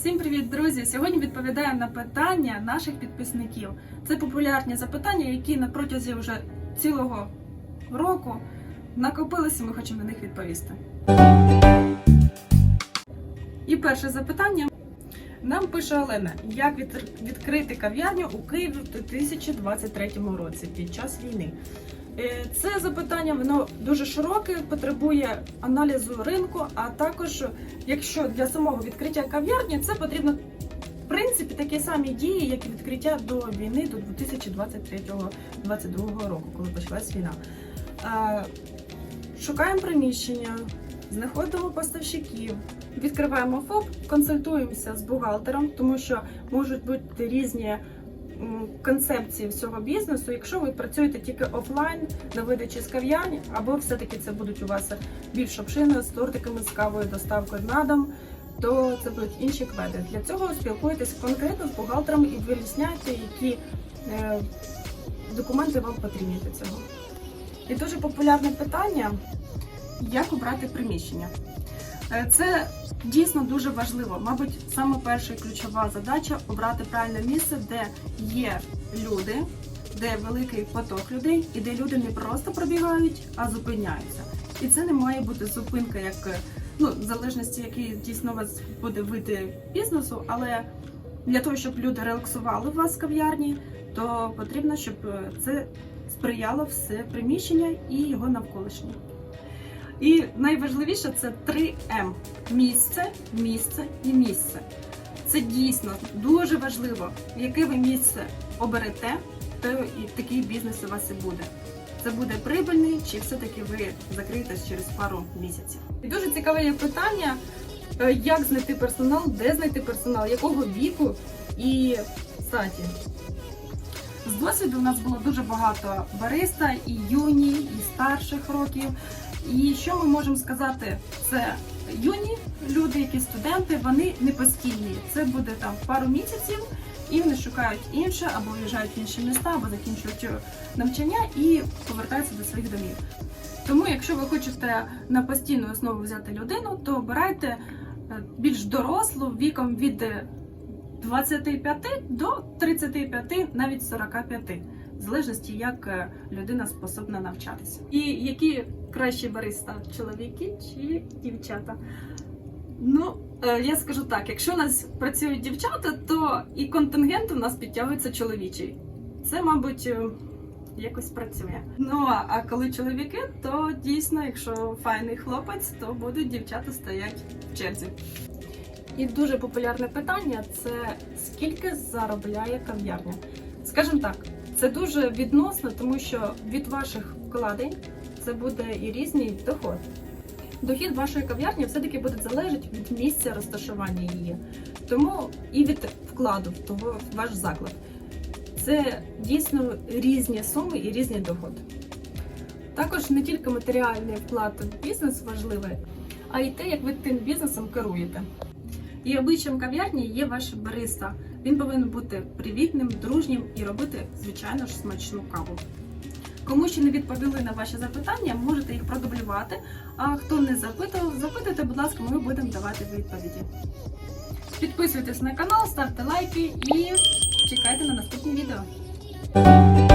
Всім привіт, друзі! Сьогодні відповідаємо на питання наших підписників. Це популярні запитання, які на протязі вже цілого року накопилися. Ми хочемо на них відповісти. І перше запитання нам пише Олена: як відкрити кав'ярню у Києві в 2023 році під час війни? Е, Це запитання воно дуже широке, потребує аналізу ринку, а також якщо для самого відкриття кав'ярні це потрібно в принципі такі самі дії, як і відкриття до війни до 2023-2022 року, коли почалась війна. Е, Шукаємо приміщення, знаходимо поставщиків, відкриваємо ФОП, консультуємося з бухгалтером, тому що можуть бути різні концепції всього бізнесу. Якщо ви працюєте тільки офлайн на видачі з кав'ярні, або все-таки це будуть у вас більш обшини з тортиками, з кавою, доставкою на дом, то це будуть інші кведи. Для цього спілкуєтесь конкретно з бухгалтером і виясняєте, які е, документи вам потрібні для цього. І дуже популярне питання: як обрати приміщення. Е, Це дійсно дуже важливо. Мабуть, саме перша і ключова задача обрати правильне місце, де є люди, де великий поток людей, і де люди не просто пробігають, а зупиняються. І це не має бути зупинка, як ну, в залежності, який дійсно вас буде вийти бізнесу, але для того, щоб люди релаксували вас в кав'ярні, то потрібно, щоб е, це сприяло все приміщення і його навколишнє. І найважливіше це 3 М: місце, місце і місце. Це дійсно дуже важливо, яке ви місце оберете, то і такий бізнес у вас і буде. Це буде прибильний, чи все-таки ви закриєтесь через пару місяців. І дуже цікаве є питання, е, як знайти персонал, де знайти персонал, якого віку і статі. З досвіду у нас було дуже багато бариста, і юні, і старших років. І що ми можемо сказати? Це юні люди, які студенти, вони не постійні. Це буде там пару місяців, і вони шукають інше, або виїжджають в інші міста, або закінчують е, навчання і повертаються до своїх домів. Тому, якщо ви хочете на постійну основу взяти людину, то обирайте е, більш дорослу віком від е, 25 до 35, навіть 45, в залежності, як е, людина способна навчатися. І які кращі бариста, чоловіки чи дівчата? Ну, е, я скажу так: якщо у нас працюють дівчата, то і контингент у нас підтягується чоловічий. Це, мабуть, е, якось працює. Ну а коли чоловіки, то дійсно, якщо файний хлопець, то будуть дівчата стоять в черзі. І дуже популярне питання це скільки заробляє кав'ярня? Скажімо так, це дуже відносно, тому що від ваших вкладень це буде і різний доход. Дохід вашої кав'ярні все-таки буде залежати від місця розташування її, тому і від вкладу в ваш заклад. Це дійсно різні суми і різний доход. Також не тільки матеріальний вклад в бізнес важливий, а й те, як ви тим бізнесом керуєте. І обличчям кав'ярні є ваш бариста. Він повинен бути привітним, дружнім і робити, звичайно ж, смачну каву. Кому ще не відповіли на ваші запитання, можете їх продублювати. А хто не запитував, запитуйте, будь ласка, ми будемо давати відповіді. Підписуйтесь на канал, ставте лайки і чекайте на наступні відео.